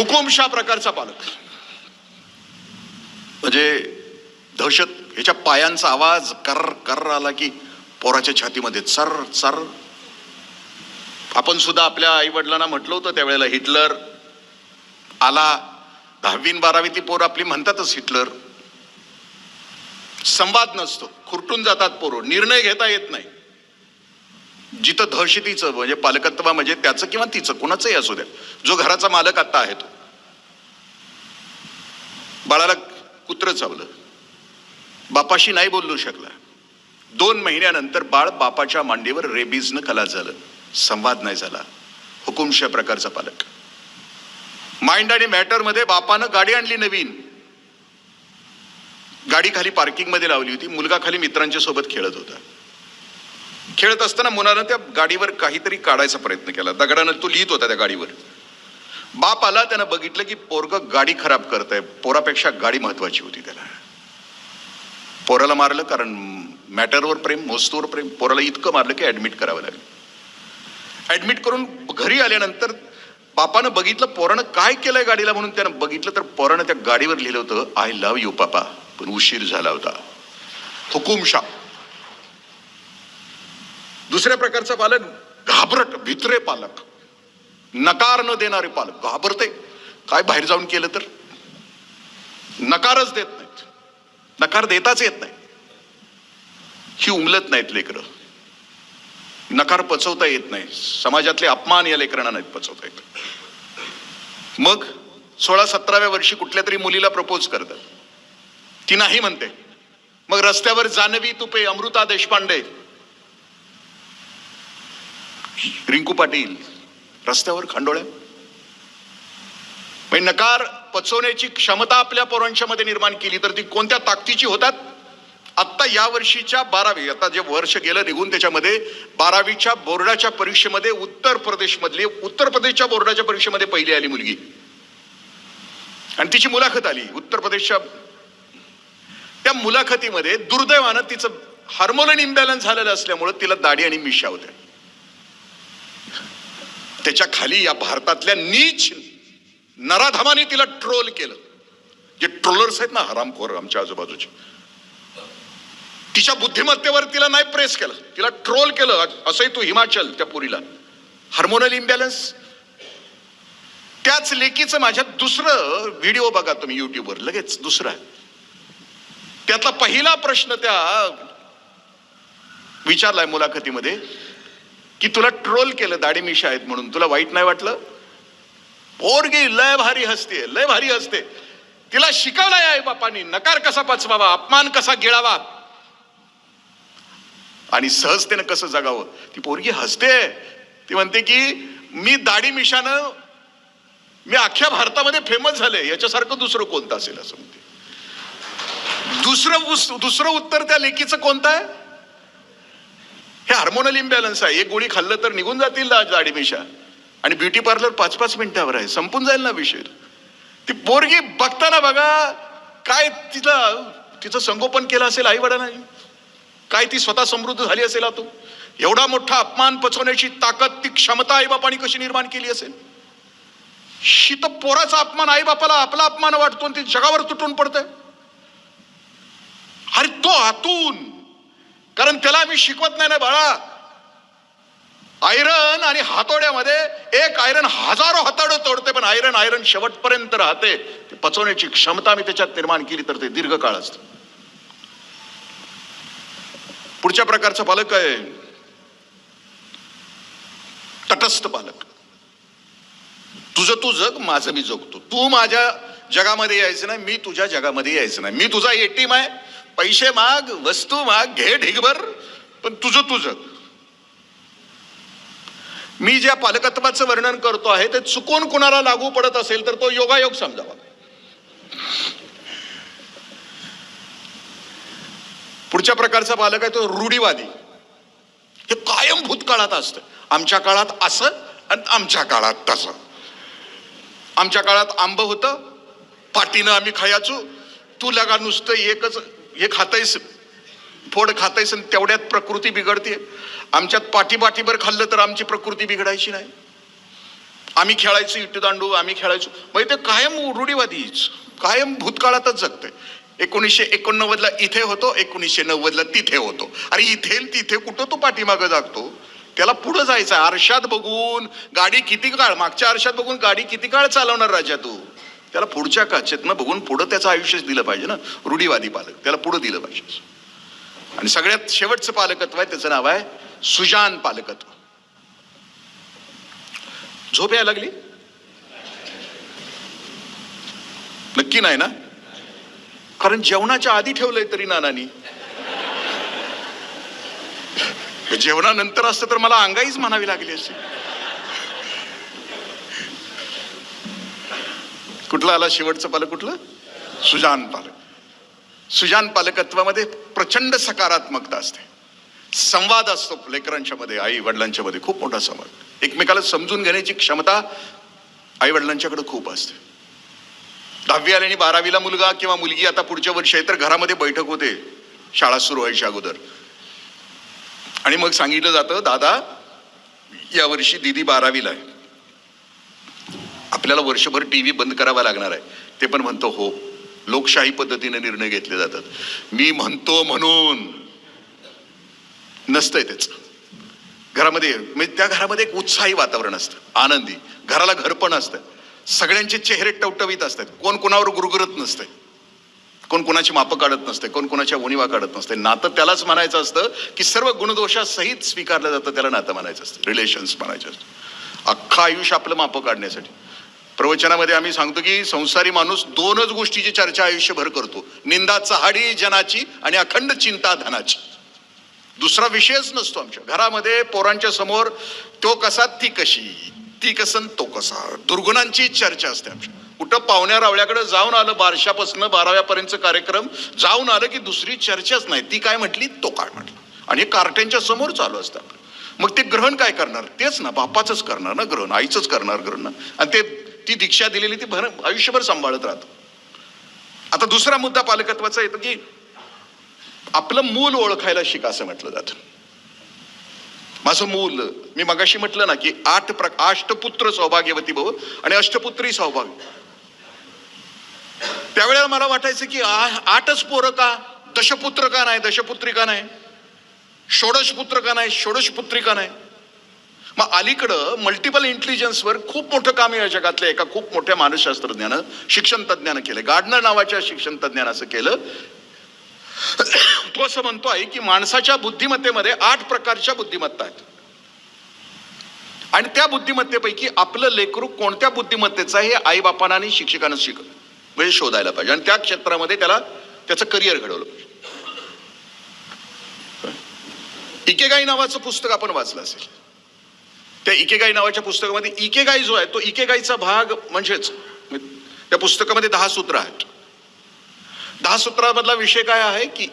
हुकुमशा प्रकारचा पालक. म्हणजे दहशत ह्याच्या पायांचा आवाज कर कर आला की पोराच्या छातीमध्ये चर चर. आपण सुद्धा आपल्या आई वडिलांना म्हटलं होतं त्यावेळेला हिटलर आला. दहावी बारावी ती पोर आपली म्हणतातच हिटलर. संवाद नसतो. खुरटून जातात पोरं. निर्णय घेता येत नाही. जिथं दहशतीचं म्हणजे पालकत्व म्हणजे त्याचं किंवा तिचं कुणाचंही असू द्या. जो घराचा मालक आत्ता आहे तो. बाळाला कुत्र चावलं. बापाशी नाही बोलू शकला. दोन महिन्यानंतर बाळ बापाच्या मांडीवर रेबीजनं कला झालं. संवाद नाही झाला. हुकुमशा प्रकारचा पालक. माइंड आणि मॅटरमध्ये बापानं गाडी आणली नवीन. गाडी खाली पार्किंगमध्ये लावली होती. मुलगा खाली मित्रांच्या सोबत खेळत होता. खेळत असताना मुलानं त्या गाडीवर काहीतरी काढायचा प्रयत्न केला. दगडानं तो लिहित होता त्या गाडीवर. बाप आला त्यानं बघितलं की पोरग गाडी खराब करत आहे पोरापेक्षा गाडी महत्वाची होती त्याला. पोराला मारलं कारण मॅटरवर प्रेम मोस्तूवर प्रेम. पोराला इतकं मारलं की ऍडमिट करावं लागलं. ऍडमिट करून घरी आल्यानंतर बापानं बघितलं पोरानं काय केलंय गाडीला म्हणून त्यानं बघितलं तर पोरानं त्या गाडीवर लिहिलं होतं आय लव्ह यू पापा पण उशीर झाला होता. हुकुमशा दुसऱ्या प्रकारचा पालक घाबरट भित्रे पालक. नकार न देणारे पालक. घाबरते. काय बाहेर जाऊन केलं तर? नकारच देत नाहीत. नकार देताच येत नाही ही उमलत नाहीत लेकरं. नकार पचवता येत नाही. समाजातले अपमान या लेकरांना नाहीत पचवता येत. मग सोळा सतराव्या वर्षी कुठल्या तरी मुलीला प्रपोज करतात. ती नाही म्हणते. मग रस्त्यावर जानवी तुपे अमृता देशपांडे रिंकू पाटील रस्त्यावर खांडोळ्या म्हणजे नकार पचवण्याची क्षमता आपल्या पोरांच्या मध्ये निर्माण केली तर ती कोणत्या ताकदीची होतात? आत्ता या वर्षीच्या बारावी आता जे वर्ष गेलं निघून त्याच्यामध्ये बारावीच्या बोर्डाच्या परीक्षेमध्ये उत्तर प्रदेशमधली उत्तर प्रदेशच्या बोर्डाच्या परीक्षेमध्ये पहिली आली मुलगी. आणि तिची मुलाखत आली उत्तर प्रदेशच्या. त्या मुलाखतीमध्ये दुर्दैवानं तिचं हार्मोन इम्बॅलन्स झालेलं असल्यामुळं तिला दाढी आणि मिशा होत्या. त्याच्याखाली या भारतातल्या नीच नराधमाने तिला ट्रोल केलं. जे ट्रोलर्स आहेत ना हरामखोर आमच्या आजूबाजूचे. तिच्या बुद्धिमत्तेवर तिला नाही प्रेस केलं. तिला ट्रोल केलं असंही तू हिमाचल त्या पुरीला. Hormonal imbalance. त्याच लेकीचं माझ्या दुसरं व्हिडिओ बघा तुम्ही युट्यूबवर लगेच दुसरा. त्यातला पहिला प्रश्न त्या विचारलाय मुलाखतीमध्ये की तुला ट्रोल केलं दाढी मिशा आहेत म्हणून. तुला वाईट नाही वाटलं? पोरगी लय भारी हसते लय भारी हसते. तिला शिकवलंय आई बापानी नकार कसा पचवावा अपमान कसा गिळावा? आणि सहजतेनं कसं जगावं? ती पोरगी हसते. ती म्हणते की मी दाढी मिशानं मी अख्ख्या भारतामध्ये फेमस झाले. याच्यासारखं दुसरं कोणतं असेल? असं म्हणते. दुसरं उस- दुसरं उत्तर त्या लेकीचं कोणतं आहे? हे हार्मोनल इम्बॅलन्स आहे. एक गोळी खाल्लं तर निघून जातील ना आणि ब्युटी पार्लर पाच पाच मिनिटावर आहे. संपून जाईल ना विषय. ती पोरगी बघताना बघा काय तिला तिचं संगोपन केलं असेल आई वडिलांनी काय ती स्वतः समृद्ध झाली असेल तू एवढा मोठा अपमान पचवण्याची ताकद ती क्षमता आईबापाने कशी निर्माण केली असेल? शीत पोराचा अपमान आईबापाला आपला अपमान वाटतो आणि ती जगावर तुटून पडतंय अरे तो आतून कारण त्याला आम्ही शिकवत नाही ना बाळा. आयरन आणि हातोड्यामध्ये एक आयरन हजारो हाताडं तोडते पण आयरन आयरन शेवटपर्यंत राहते. ते पचवण्याची क्षमता मी त्याच्यात निर्माण केली तर ते दीर्घकाळ असतं. पुढच्या प्रकारचा पालक आहे. तटस्थ पालक. तुझं तू जग माझं मी जगतो. तू माझ्या जगामध्ये यायचं नाही मी तुझ्या जगामध्ये यायचं नाही. मी तुझा एटीम आहे पैसे माग वस्तू माग घे ढिगभर पण तुझं तुझं. मी ज्या पालकत्वाचं वर्णन करतो आहे ते चुकून कुणाला लागू पडत असेल तर तो योगायोग समजावा. पुढच्या प्रकारचा पालक आहे तो रूढीवादी. हे कायम भूतकाळात असतं. आमच्या काळात असं आणि आमच्या काळात तसं. आमच्या काळात आंब होतं पाटीनं आम्ही खायचो तू लगा नुसतं एकच हे खातायस फोड खातायस आणि तेवढ्यात प्रकृती बिघडते. आमच्यात पाठीपाठीभर खाल्लं तर आमची प्रकृती बिघडायची नाही. आम्ही खेळायचो इटदांडू आम्ही खेळायचो. म्हणजे ते कायम रूढीवादीच कायम भूतकाळातच जगतंय. एकोणीसशे एकोणनव्वदला इथे होतो एकोणीसशे नव्वदला तिथे होतो. अरे इथे तिथे कुठं तो पाठीमागं जागतो? त्याला पुढं जायचं आहे आरशात बघून गाडी किती काळ मागच्या आरशात बघून गाडी किती काळ चालवणार राजा तू? त्याला पुढच्या काचेतनं बघून पुढं त्याचं आयुष्यच दिलं पाहिजे ना. रूढीवादी पालक त्याला पुढं दिलं पाहिजे. आणि सगळ्यात शेवटचं पालकत्व आहे त्याचं नाव आहे सुजान पालकत्व. झोप यायला लागली? नक्की नाही ना? कारण जेवणाच्या आधी ठेवलंय तरी नानानी. जेवणानंतर असतं तर मला अंगाईच म्हणावी लागली असते कुठलं आला शेवटचं पालक कुठलं? सुजान पालक. सुजान पालकत्वामध्ये प्रचंड सकारात्मकता असते. संवाद असतो लेकरांच्या मध्ये आई वडिलांच्या मध्ये खूप मोठा संवाद. एकमेकाला समजून घेण्याची क्षमता आई वडिलांच्याकडे खूप असते. दहावी आली आणि बारावीला मुलगा किंवा मुलगी आता पुढच्या वर्षी आहे तर घरामध्ये बैठक होते. शाळा सुरू व्हायच्या अगोदर. आणि मग सांगितलं जातं दादा या वर्षी दिदी बारावीला आहे. आपल्याला वर्षभर टी व्ही बंद करावा लागणार आहे. ते पण म्हणतो हो. लोकशाही पद्धतीने निर्णय घेतले जातात. मी म्हणतो म्हणून नसतंय त्याचं घरामध्ये म्हणजे त्या घरामध्ये एक उत्साही वातावरण असतं आनंदी. घराला घर पण असतं. सगळ्यांचे चेहरे टवटवीत असतात. कोण कोणावर गुरगुरत नसते कोण कोणाची मापं काढत नसते कोण कोणाच्या उणीवा काढत नसते नातं त्यालाच म्हणायचं असतं की सर्व गुणदोषासहित स्वीकारलं जातं त्याला नातं म्हणायचं असतं. रिलेशन्स म्हणायचं असतं अख्खं आयुष्य आपलं मापं काढण्यासाठी. प्रवचनामध्ये आम्ही सांगतो की संसारी माणूस दोनच गोष्टीची चर्चा आयुष्यभर करतो. निंदा चहाडी जनाची आणि अखंड चिंता धनाची. दुसरा विषयच नसतो आमच्या. घरामध्ये पोरांच्या समोर तो कसा ती कशी? ती कसन तो कसा? दुर्गुणांची चर्चा असते आमच्या. कुठं पाहुण्या रावळ्याकडे जाऊन आलं बारशापासून बाराव्यापर्यंतचं कार्यक्रम जाऊन आलं की दुसरी चर्चाच नाही. ती काय म्हटली? तो काय म्हटलं? आणि कार्टेंच्या कार्ट्यांच्या समोर चालू असतं. मग ते ग्रहण काय करणार? तेच ना बापाचंच करणार ना ग्रहण आईचंच करणार ग्रहण ना? आणि ते ती दीक्षा दिलेली ती भर आयुष्यभर सांभाळत राहतो. आता दुसरा मुद्दा पालकत्वाचा येतो की आपलं मूल ओळखायला शिका असं म्हटलं जातं. माझं मूल मी मगाशी म्हटलं ना की आठ प्र अष्टपुत्र सौभाग्यवती भव आणि अष्टपुत्री सौभाग्य. त्यावेळेला मला वाटायचं की आ- आठच पोरं का? दशपुत्र का नाही? दशपुत्री का नाही? षोडश पुत्र का नाही? षोडश पुत्री का नाही? मग अलीकडं मल्टिपल इंटेलिजन्सवर खूप मोठं काम या जगातल्या एका खूप मोठ्या मानसशास्त्रज्ञानं शिक्षण तज्ज्ञानं केलं. गार्डनर नावाच्या शिक्षण तज्ज्ञानं असं केलं. तो असं म्हणतो आहे की माणसाच्या बुद्धिमत्तेमध्ये आठ प्रकारच्या बुद्धिमत्ता आहेत. आणि त्या बुद्धिमत्तेपैकी आपलं लेकरू कोणत्या बुद्धिमत्तेचं आहे हे आईबापांना आणि शिक्षकांना शिक म्हणजे शोधायला पाहिजे. आणि त्या क्षेत्रामध्ये त्याला त्याचं करिअर घडवलं पाहिजे. इकेगाई नावाचं पुस्तक आपण वाचलं असेल. त्या इकेगाई नावाच्या पुस्तकामध्ये इकेगाई जो आहे तो इकेगाईचा भाग म्हणजेच त्या पुस्तकामध्ये दहा सूत्र आहेत. दहा सूत्रामधला विषय काय आहे की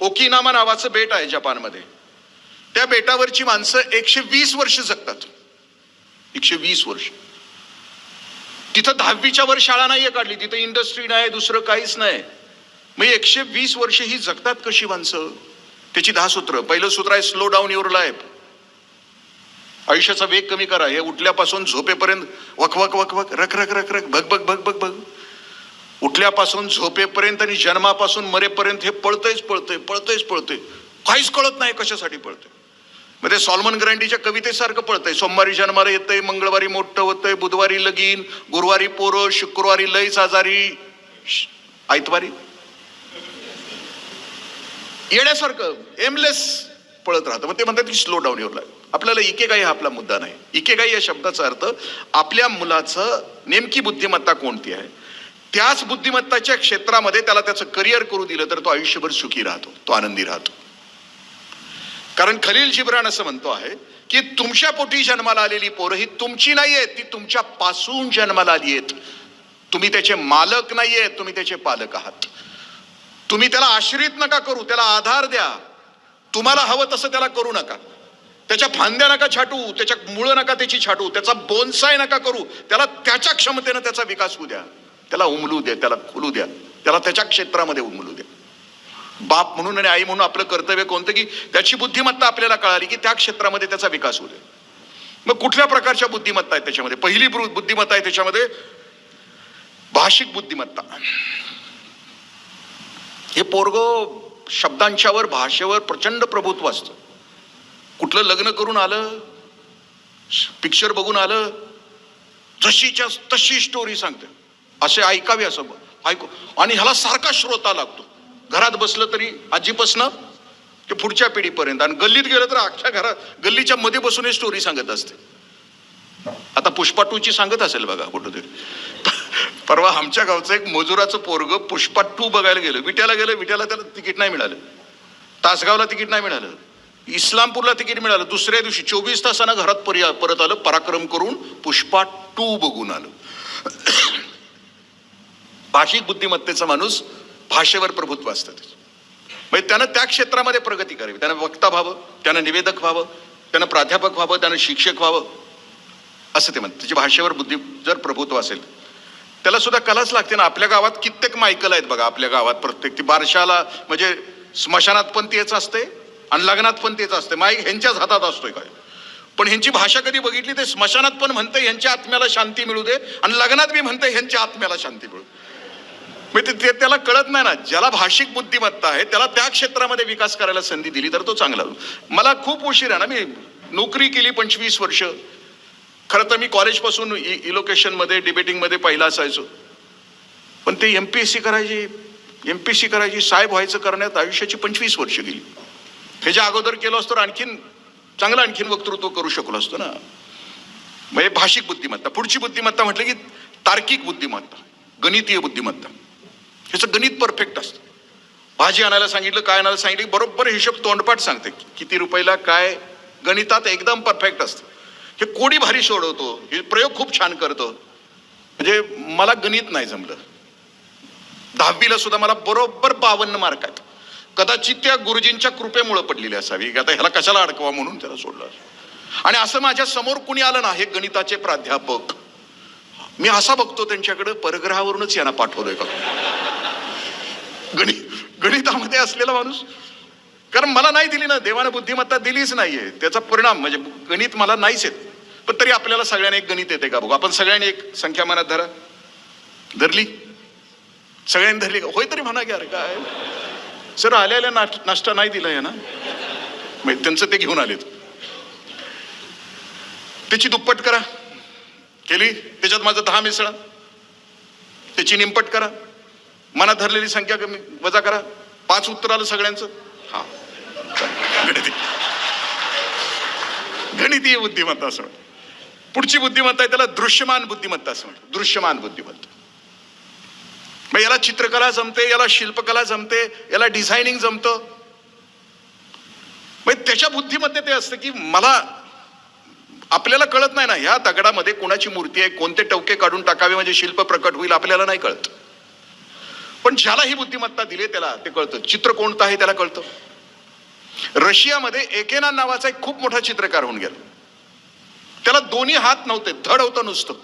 ओकिनामा नावाचं बेट आहे जपानमध्ये. त्या बेटावरची माणसं एकशे वीस वर्ष जगतात. एकशे वीस वर्ष. तिथं दहावीच्या वर शाळा नाहीये काढली तिथं इंडस्ट्री नाही दुसरं काहीच नाही मग एकशे वीस वर्ष ही जगतात कशी माणसं? त्याची दहा सूत्र. पहिलं सूत्र आहे स्लो डाऊन युअर लाईफ आयुष्याचा वेग कमी करा. हे उठल्यापासून झोपेपर्यंत वक वक वक वक रख रख रख रख भग भग भग भग भग उठल्यापासून झोपेपर्यंत आणि जन्मापासून मरेपर्यंत हे पळतंयच पळतंय पळतंयच पळतंय. काहीच कळत नाही कशासाठी पळतंय. मग ते सॉल्मन ग्रँडीच्या कवितेसारखं पळतंय. सोमवारी जन्माला येतंय मंगळवारी मोठं होतंय बुधवारी लगीन गुरुवारी पोरं शुक्रवारी लईच आजारी. श- आयतवारी. येण्यासारखं एमलेस पळत राहतं. मग ते म्हणतात की स्लो डाऊन येऊ लागेल आपल्याला इकेगाई हा आपला मुद्दा नाही. इकेगाई या शब्दाचा अर्थ आपल्या मुलाचं नेमकी बुद्धिमत्ता कोणती आहे? त्याच बुद्धिमत्ताच्या क्षेत्रामध्ये त्याला त्याचं करिअर करू दिलं तर तो आयुष्यभर सुखी राहतो तो आनंदी राहतो. कारण खलील जिब्रान असं म्हणतो आहे की तुमच्या पोटी जन्माला आलेली पोरं ही तुमची नाही आहेत ती तुमच्या पासून जन्माला आली आहेत. तुम्ही त्याचे मालक नाही आहेत तुम्ही त्याचे पालक आहात. तुम्ही त्याला आश्रित नका करू त्याला आधार द्या. तुम्हाला हवं तसं त्याला करू नका. त्याच्या फांद्या नका छाटू त्याच्या मुळं नका त्याची छाटू त्याचा बोनसाय नका करू. त्याला त्याच्या क्षमतेनं त्याचा विकास होऊ द्या. त्याला उमलू द्या त्याला खुलू द्या. त्याला त्याच्या क्षेत्रामध्ये उमलू द्या. बाप म्हणून आणि आई म्हणून आपलं कर्तव्य कोणतं की त्याची बुद्धिमत्ता आपल्याला कळाली की त्या क्षेत्रामध्ये त्याचा विकास होऊ दे मग कुठल्या प्रकारच्या बुद्धिमत्ता आहेत त्याच्यामध्ये? पहिली बुद्धिमत्ता आहे त्याच्यामध्ये भाषिक बुद्धिमत्ता. हे पोरग शब्दांच्यावर भाषेवर प्रचंड प्रभुत्व असतं. कुठलं लग्न करून आलं? पिक्चर बघून आलं? जशीच्या तशी स्टोरी सांगते. असे ऐकावे असं ऐकू. आणि ह्याला सारखा श्रोता लागतो. घरात बसलं तरी आजीपासनं ते पुढच्या पिढीपर्यंत. आणि गल्लीत गेलं तर अख्ख्या घरात गल्लीच्या मध्ये बसून स्टोरी सांगत असते. आता पुष्पा टूची सांगत असेल बघा कुठं तरी परवा आमच्या गावचं एक मजुराचं पोरग पुष्पा टू बघायला गेलं. विट्याला गेलं विट्याला त्याला तिकीट नाही मिळालं. तासगावला तिकीट नाही मिळालं. इस्लामपूरला तिकीट मिळालं. दुसऱ्या दिवशी चोवीस तासानं घरात परि परत आलं पराक्रम करून पुष्पा टू बघून आलं. भाषिक बुद्धिमत्तेचा माणूस भाषेवर प्रभुत्व असतं त्याचं. म्हणजे त्यानं त्या क्षेत्रामध्ये प्रगती करावी. त्यानं वक्ता व्हावं त्यानं निवेदक व्हावं त्यानं प्राध्यापक व्हावं त्यानं शिक्षक व्हावं. असं ते म्हणतात त्याची भाषेवर बुद्धी जर प्रभुत्व असेल त्याला सुद्धा कलाच लागते ना. आपल्या गावात कित्येक मायकल आहेत बघा. आपल्या गावात प्रत्येक ती बारशाला म्हणजे स्मशानात पण तेच असते आणि लग्नात पण तेच असते माईक ह्यांच्याच हातात असतोय काय? पण ह्यांची भाषा कधी बघितली ते स्मशानात पण म्हणते ह्यांच्या आत्म्याला शांती मिळू दे. आणि लग्नात मी म्हणते ह्यांच्या आत्म्याला शांती मिळू म्हणजे ते ते त्याला कळत नाही ना. ज्याला भाषिक बुद्धिमत्ता आहे त्याला त्या क्षेत्रामध्ये विकास करायला संधी दिली तर तो चांगला मला खूप उशीर आहे ना. मी नोकरी केली पंचवीस वर्ष. खरं तर मी कॉलेजपासून इ इलोकेशनमध्ये डिबेटिंगमध्ये पहिला असायचो. पण ते एम पी एस सी करायची एम पी एस सी करायची साहेब व्हायचं करण्यात आयुष्याची पंचवीस वर्ष गेली. ह्याच्या अगोदर केलं असतो तर आणखीन चांगलं आणखीन वक्तृत्व करू शकलो असतो ना. म्हणजे भाषिक बुद्धिमत्ता पुढची बुद्धिमत्ता म्हटलं की तार्किक बुद्धिमत्ता गणितीय बुद्धिमत्ता. ह्याचं गणित परफेक्ट असतं. भाजी आणायला सांगितलं काय आणायला सांगितलं बरोबर हिशोब तोंडपाठ सांगते. किती रुपयाला काय गणितात एकदम परफेक्ट असतं. हे कोणी भारी सोडवतो हे प्रयोग खूप छान करतो. म्हणजे मला गणित नाही जमलं. दहावीला सुद्धा मला बरोबर बावन्न मार्क आहेत कदाचित त्या गुरुजींच्या कृपेमुळे पडलेली असावी. की आता ह्याला कशाला अडकवा म्हणून त्याला सोडलं आणि असं माझ्यासमोर कुणी आलं ना हे गणिताचे प्राध्यापक. मी असा बघतो त्यांच्याकडे परग्रहावरूनच यांना पाठवलंय का गणित गणितामध्ये असलेला माणूस कारण मला नाही दिली ना देवानं बुद्धिमत्ता दिलीच नाहीये. त्याचा परिणाम म्हणजे गणित मला नाहीच येत. पण तरी आपल्याला सगळ्यांना एक गणित येते का बघू? आपण सगळ्यांनी एक संख्या मनात धरा. धरली? सगळ्यांनी धरली का? होय तरी म्हणा की अरे काय? सर आल्याला नाश नाश्ता नाही दिला आहे ना. म्हणजे त्यांचं ते घेऊन आलेत. त्याची दुप्पट करा. केली. त्याच्यात माझं दहा मिसळा. त्याची निंपट करा. मनात धरलेली संख्या कमी वजा करा. पाच उत्तर आलं सगळ्यांचं. हा. गणिती. गणितीय बुद्धिमत्ता असं पुढची बुद्धिमत्ता आहे त्याला दृश्यमान बुद्धिमत्ता असं म्हणतात दृश्यमान बुद्धिमत्ता. मग याला चित्रकला जमते याला शिल्पकला जमते याला डिझायनिंग जमतं. मग त्याच्या बुद्धीमध्ये ते असतं की मला आपल्याला कळत नाही ना ह्या दगडामध्ये कोणाची मूर्ती आहे कोणते टवके काढून टाकावे म्हणजे शिल्प प्रकट होईल आपल्याला नाही कळत. पण ज्याला ही बुद्धिमत्ता दिली त्याला ते कळतं. चित्र कोणतं आहे त्याला कळतं. रशियामध्ये एकेना नावाचा एक खूप मोठा चित्रकार होऊन गेला. त्याला दोन्ही हात नव्हते धड होतं नुसतं.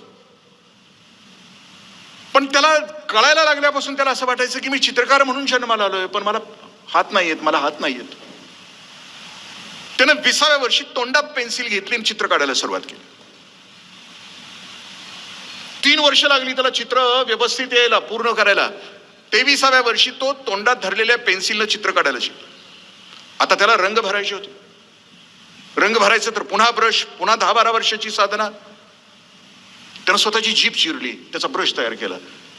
पण त्याला कळायला लागल्यापासून त्याला असं वाटायचं की मी चित्रकार म्हणून जन्माला आलोय पण मला हात नाही येत मला हात नाही येत त्यानं विसाव्या वर्षी तोंडात पेन्सिल घेतली आणि चित्र काढायला सुरुवात केली. तीन वर्ष लागली त्याला चित्र व्यवस्थित यायला पूर्ण करायला. तेविसाव्या वर्षी तो तोंडात धरलेल्या पेन्सिलनं चित्र काढायला शिकला. आता त्याला रंग भरायचे होते. रंग भरायचं तर पुन्हा ब्रश पुन्हा दहा बारा वर्षाची साधना. त्यानं स्वतःची जीप चिरली त्याचा ब्रश तयार केला.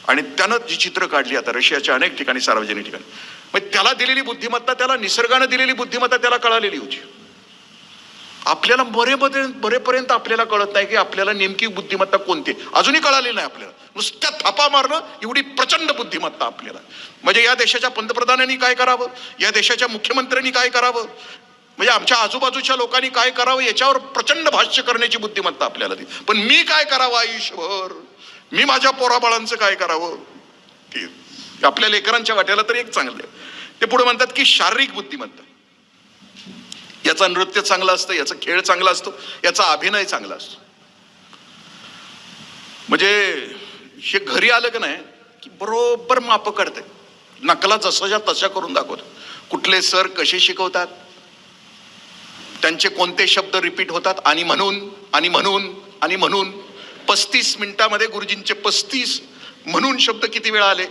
आणि त्यानं जी चित्र काढली आता रशियाच्या अनेक ठिकाणी सार्वजनिक ठिकाणी. मग त्याला दिलेली बुद्धिमत्ता त्याला निसर्गानं दिलेली बुद्धिमत्ता त्याला कळालेली होती. आपल्याला बरेपर्यंत बरेपर्यंत आपल्याला कळत नाही की आपल्याला नेमकी बुद्धिमत्ता कोणती अजूनही कळालेली नाही आपल्याला. नुसत्या थापा मारणं एवढी प्रचंड बुद्धिमत्ता आपल्याला. म्हणजे या देशाच्या पंतप्रधानांनी काय करावं? या देशाच्या मुख्यमंत्र्यांनी काय करावं? म्हणजे आमच्या आजूबाजूच्या लोकांनी काय करावं? याच्यावर प्रचंड भाष्य करण्याची बुद्धिमत्ता आपल्याला ती पण मी काय करावं आयुष्यभर? मी माझ्या पोराबाळांचं काय करावं? की आपल्या लेकरांच्या वाट्याला तरी एक चांगलं आहे. ते पुढे म्हणतात की शारीरिक बुद्धिमत्ता याचा नृत्य चांगलं असतं याचा खेळ चांगला असतो याचा अभिनय चांगला असतो. म्हणजे हे घरी आलं की नाही की बरोबर माप करते नकला जसाच्या तशा करून दाखवत कुठले सर कसे शिकवतात? त्यांचे कोणते शब्द रिपीट होतात? आणि म्हणून आणि म्हणून आणि म्हणून पस्तीस मिनिटामध्ये गुरुजींचे पस्तीस म्हणून शब्द किती वेळा आले?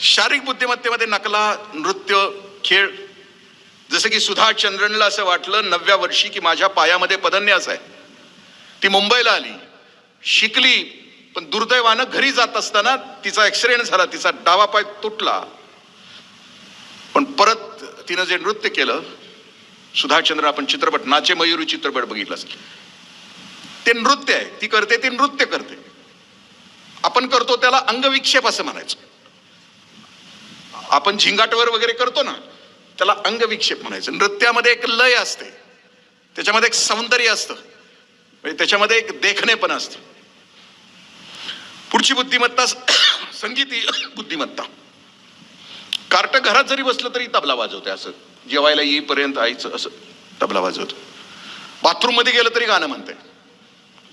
शारीरिक बुद्धिमत्तेमध्ये नकला नृत्य खेळ जसं की सुधा चंद्रनला असं वाटलं नवव्या वर्षी की माझ्या पायामध्ये पदन्यास आहे. ती मुंबईला आली. शिकली पण दुर्दैवानं घरी जात असताना तिचा ॲक्सिडेंट झाला तिचा डावा पाय तुटला. पण परत तिनं जे नृत्य केलं सुधाचंद्र आपण चित्रपट नाचे मयुरी चित्रपट बघितला असेल ते नृत्य आहे. ती करते ती नृत्य करते. आपण करतो त्याला अंगविक्षेप असं म्हणायचं. आपण झिंगाटवर वगैरे करतो ना त्याला अंगविक्षेप म्हणायचं. नृत्यामध्ये एक लय असते. त्याच्यामध्ये एक सौंदर्य असतं. म्हणजे त्याच्यामध्ये एक देखणेपण असतं. पुढची बुद्धिमत्ता संगीती बुद्धिमत्ता. कार्ट घरात जरी बसलं तरी तबला वाजवते असं. जेवायला येईपर्यंत आईचं असं तबला वाजवतो. बाथरूममध्ये गेलं तरी गाणं म्हणते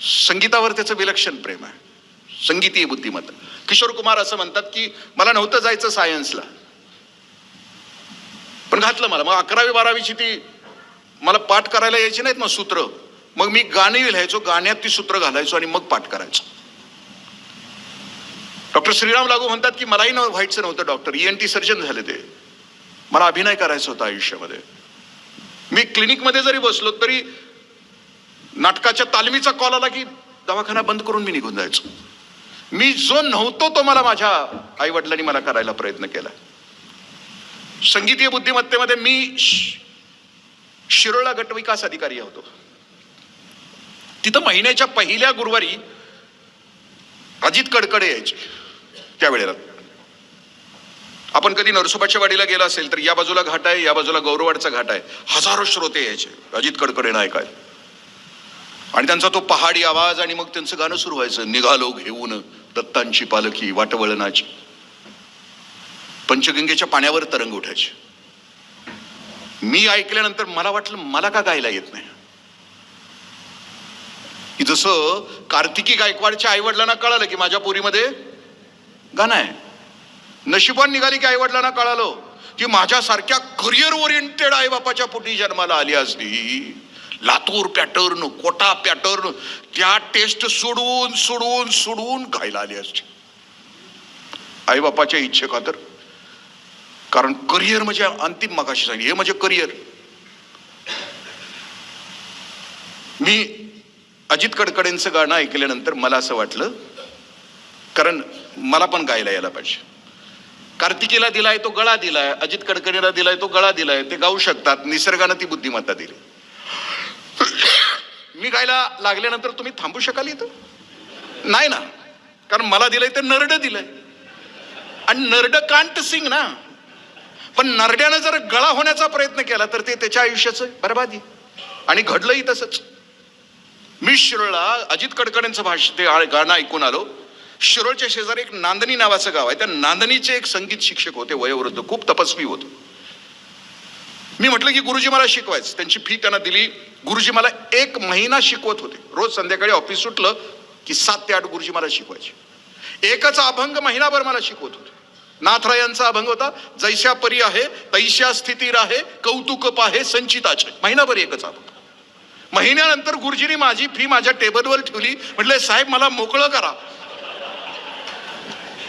संगीतावर त्याचं विलक्षण प्रेम आहे. संगीतीय बुद्धिमत्ता. किशोर कुमार असं म्हणतात की मला नव्हतं जायचं सायन्सला पण घातलं मला. मग अकरावी बारावीची ती मला पाठ करायला यायची नाहीत मग सूत्र. मग मी गाणी लिहायचो. गाण्यात ती सूत्र घालायचो आणि मग पाठ करायचो. डॉक्टर श्रीराम लागू म्हणतात की मलाही न व्हायचं नव्हतं doctor. E N T surgeon झाले ते. मला अभिनय करायचा होता आयुष्यामध्ये. मी क्लिनिकमध्ये जरी बसलो तरी नाटकाच्या तालमीचा कॉल आला की दवाखाना बंद करून मी निघून जायचो. मी जो नव्हतो तो मला माझ्या आई वडिलांनी मला करायला प्रयत्न केला. संगीतीय बुद्धिमत्तेमध्ये मी शिरोळा गट विकास अधिकारी होतो. तिथं महिन्याच्या पहिल्या गुरुवारी अजित कडकडे यायचे त्यावेळेला आपण कधी नरसोबाच्या वाडीला गेला असेल तर या बाजूला घाट आहे या बाजूला गौरवाडचा घाट आहे. हजारो श्रोते यायचे. अजित कडकडे ऐकायला आणि त्यांचा तो पहाडी आवाज आणि मग त्यांचं गाणं सुरू व्हायचं निघालो घेऊन दत्तांची पालखी वाटवळणाची. पंचगंगेच्या पाण्यावर तरंग उठायची. मी ऐकल्यानंतर मला वाटलं मला का गायला येत नाही? की जसं कार्तिकी गायकवाडच्या आईवडिलांना कळालं की माझ्या पोरीमध्ये गाणं आहे. नशिबान निघाली की आईवडिलांना कळालं की माझ्यासारख्या करिअर ओरिएंटेड आईबापाच्या पोटी जन्माला आली असली लातूर पॅटर्न कोटा पॅटर्न त्या टेस्ट सोडून सोडून सोडून खायला आली असती. आईबापाच्या इच्छे तर कारण करिअर म्हणजे अंतिम मगाशी सांगितलं. हे म्हणजे करिअर. मी अजित कडकडेंचं गाणं ऐकल्यानंतर मला असं वाटलं कारण मला पण गायला यायला पाहिजे. कार्तिकीला दिलाय तो गळा दिलाय अजित कडकडेला दिलाय तो गळा दिलाय ते गाऊ शकतात निसर्गानं ती बुद्धिमत्ता दिली. मी गायला लागल्यानंतर तुम्ही थांबू शकाल इथं? नाही ना. कारण मला दिलंय ते नरड दिलंय. आणि नरड कांट सिंग ना. पण नरड्यानं जर गळा होण्याचा प्रयत्न केला तर ते त्याच्या आयुष्याचं बरबादी आणि घडलंही तसंच. मी शिरोळला अजित कडकडेंचं भाष ते गाणं ऐकून आलो. शिरोळच्या शेजारी एक नांदणी नावाचं गाव आहे. त्या नांदणीचे एक संगीत शिक्षक होते वयोवृद्ध खूप तपस्वी होते. मी म्हटलं की गुरुजी मला शिकवायचं. त्यांची फी त्यांना दिली. गुरुजी मला एक महिना शिकवत होते. रोज संध्याकाळी ऑफिस सुटलं की सात ते आठ गुरुजी मला शिकवायचे. एकच अभंग महिनाभर मला शिकवत होते. नाथरायांचा अभंग होता जैश्या परी आहे तैश्या स्थिती आहे कौतुक पाहे संचिताचे. महिनाभर एकच अभंग. महिन्यानंतर गुरुजींनी माझी फी माझ्या टेबलवर ठेवली. म्हटलं साहेब मला मोकळं करा.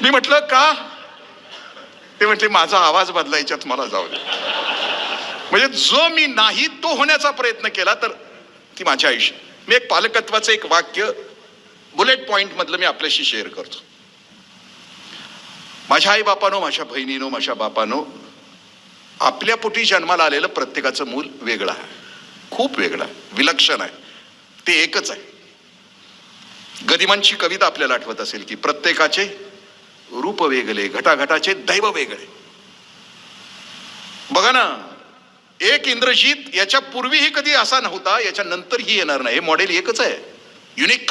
मी म्हटलं का? ते म्हटले माझा आवाज बदलायच्यात मला जाऊ दे. म्हणजे जो मी नाही तो होण्याचा प्रयत्न केला तर ती माझ्या आयुष्य मी एक पालकत्वाचं एक वाक्य बुलेट पॉइंट मधलं मी आपल्याशी शेअर करतो. माझ्या आई बापानो माझ्या बहिणीनो माझ्या बापानो आपल्या पोटी जन्माला आलेलं प्रत्येकाचं मूल वेगळं आहे. खूप वेगळं आहे. विलक्षण आहे. ते एकच आहे. गदिमांची कविता आपल्याला आठवत असेल की प्रत्येकाचे रूप वेगळे घटाघटाचे दैव वेगळे. बघा ना एक इंद्रजित याच्या पूर्वीही कधी असा नव्हता याच्या नंतरही येणार नाही. हे मॉडेल एकच आहे. युनिक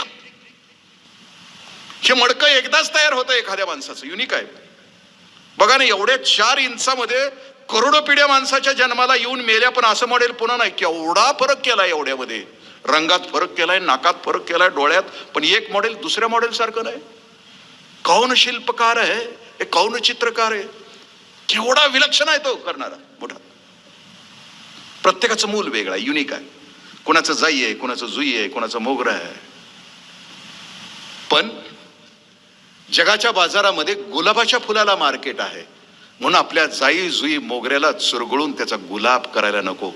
हे मडकं एकदाच तयार होतं एखाद्या माणसाचं. युनिक आहे. बघा ना एवढ्या चार इंचामध्ये करोडो पिढ्या माणसाच्या जन्माला येऊन मेल्या पण असं मॉडेल पुन्हा नाही. केवढा फरक केलाय एवढ्यामध्ये. रंगात फरक केलाय नाकात फरक केलाय डोळ्यात. पण एक मॉडेल दुसऱ्या मॉडेल सारखं नाही. कौन शिल्पकार आहे? हे कौन चित्रकार आहे? केवढा विलक्षण आहे तो करणारा. मोठा. प्रत्येकाचं मूल वेगळं आहे युनिक आहे. कोणाचं जाई आहे कोणाचं जुई आहे कोणाचं मोगरा आहे. पण जगाच्या बाजारामध्ये गुलाबाच्या फुलाला मार्केट आहे. म्हणून आपल्या जाई जुई मोगऱ्याला चुरगळून त्याचा गुलाब करायला नको.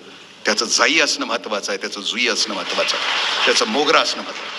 त्याचं जाई असणं महत्वाचं आहे त्याचं जुई असणं महत्वाचं आहे त्याचं मोगरा असणं महत्वाचं